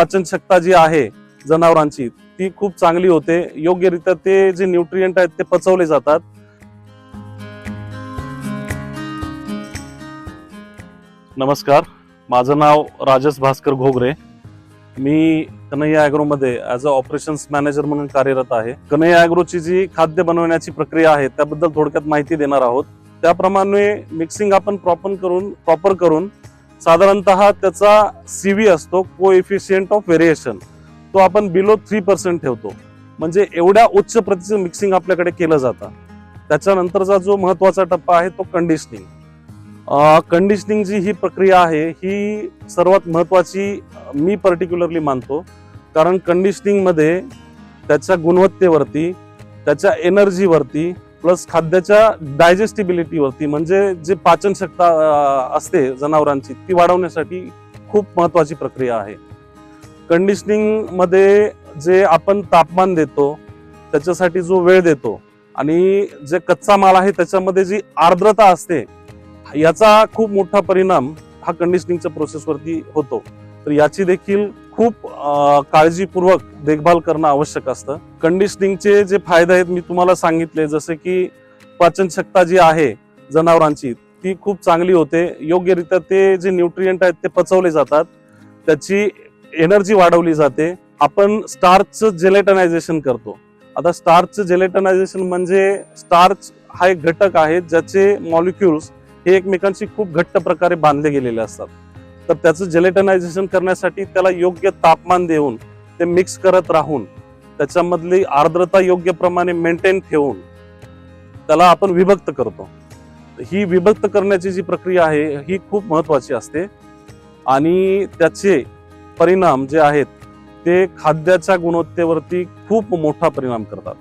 पाचनशक्ता जी आहे जनावरांची ती खूप चांगली होते. योग्यरित्या ते जे न्यूट्रियंट आहेत ते पचवले जातात. नमस्कार. माझं नाव राजेश भास्कर घोगरे. मी कन्हैया ॲग्रोमध्ये ॲज अ ऑपरेशन्स मॅनेजर म्हणून कार्यरत आहे. कन्हैया ॲग्रोची जी खाद्य बनवण्याची प्रक्रिया आहे त्याबद्दल थोडक्यात माहिती देणार आहोत. त्याप्रमाणे मिक्सिंग आपण प्रॉपर करून प्रॉपर करून साधारणतः त्याचा सी व्ही असतो को एफिशियंट ऑफ व्हेरिएशन तो आपण बिलो थ्री पर्सेंट ठेवतो. म्हणजे एवढ्या उच्च प्रतीचं मिक्सिंग आपल्याकडे केलं जातं. त्याच्यानंतरचा जो महत्त्वाचा टप्पा आहे तो कंडिशनिंग कंडिशनिंग जी ही प्रक्रिया आहे ही सर्वात महत्वाची मी पर्टिक्युलरली मानतो. कारण कंडिशनिंगमध्ये त्याच्या गुणवत्तेवरती त्याच्या एनर्जीवरती प्लस खाद्याच्या डायजेस्टिबिलिटीवरती म्हणजे जे पाचनशक्ता असते जनावरांची ती वाढवण्यासाठी खूप महत्वाची प्रक्रिया आहे. कंडिशनिंगमध्ये जे आपण तापमान देतो त्याच्यासाठी जो वेळ देतो आणि जे कच्चा माल आहे त्याच्यामध्ये जी आर्द्रता असते याचा खूप मोठा परिणाम हा कंडिशनिंगच्या प्रोसेसवरती होतो. तर याची देखील खूप काळजीपूर्वक देखभाल करणं आवश्यक असतं. कंडिशनिंगचे जे फायदे आहेत मी तुम्हाला सांगितले. जसे की पाचनशक्ता जी आहे जनावरांची ती खूप चांगली होते. योग्यरित्या ते जे न्यूट्रियंट आहेत ते पचवले जातात. त्याची एनर्जी वाढवली जाते. आपण स्टार्चचं जेलेटनायझेशन करतो. आता स्टार्चचं जेलेटनायझेशन म्हणजे स्टार्च हा एक घटक आहे ज्याचे मॉलिक्युल्स हे एकमेकांशी खूप घट्ट प्रकारे बांधले गेलेले असतात. तर त्याचं जेलेटनायझेशन करण्यासाठी त्याला योग्य तापमान देऊन ते मिक्स करत राहून त्याच्यामधली आर्द्रता योग्य प्रमाणे मेंटेन ठेवून त्याला आपण विभक्त करतो. ही विभक्त करण्याची जी प्रक्रिया आहे ही खूप महत्वाची असते. आणि त्याचे परिणाम जे आहेत ते खाद्याच्या गुणवत्तेवरती खूप मोठा परिणाम करतात.